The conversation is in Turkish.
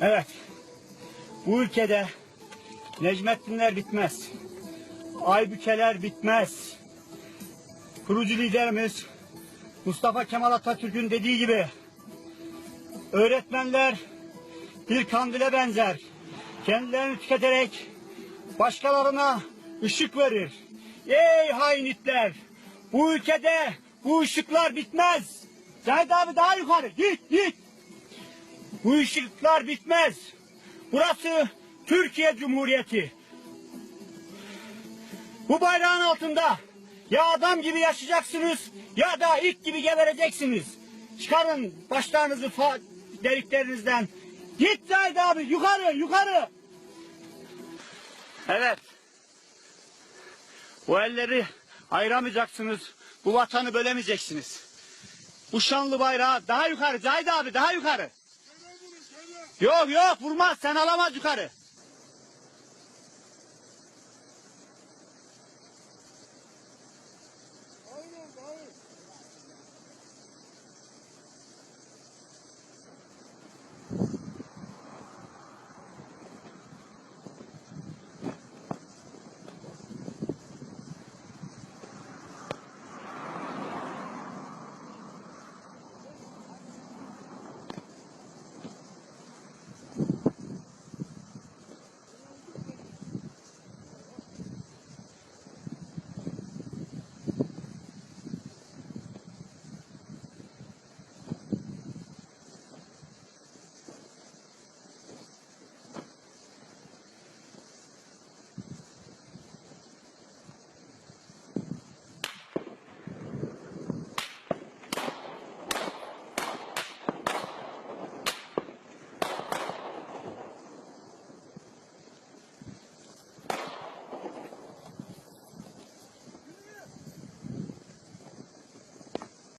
Evet. Bu ülkede Necmettinler bitmez. Aybükeler bitmez. Kurucu liderimiz Mustafa Kemal Atatürk'ün dediği gibi öğretmenler bir kandile benzer. Kendilerini tüketerek başkalarına ışık verir. Ey hainitler! Bu ülkede bu ışıklar bitmez. Zahid abi daha yukarı git git. Bu ışıklar bitmez. Burası Türkiye Cumhuriyeti. Bu bayrağın altında ya adam gibi yaşayacaksınız ya da it gibi gebereceksiniz. Çıkarın başlarınızı deliklerinizden. Git Zahid abi yukarı yukarı. Evet. Bu elleri ayıramayacaksınız. Bu vatanı bölemeyeceksiniz. Bu şanlı bayrağı daha yukarı Zahid abi daha yukarı. Yok yok vurmaz sen alamaz yukarı.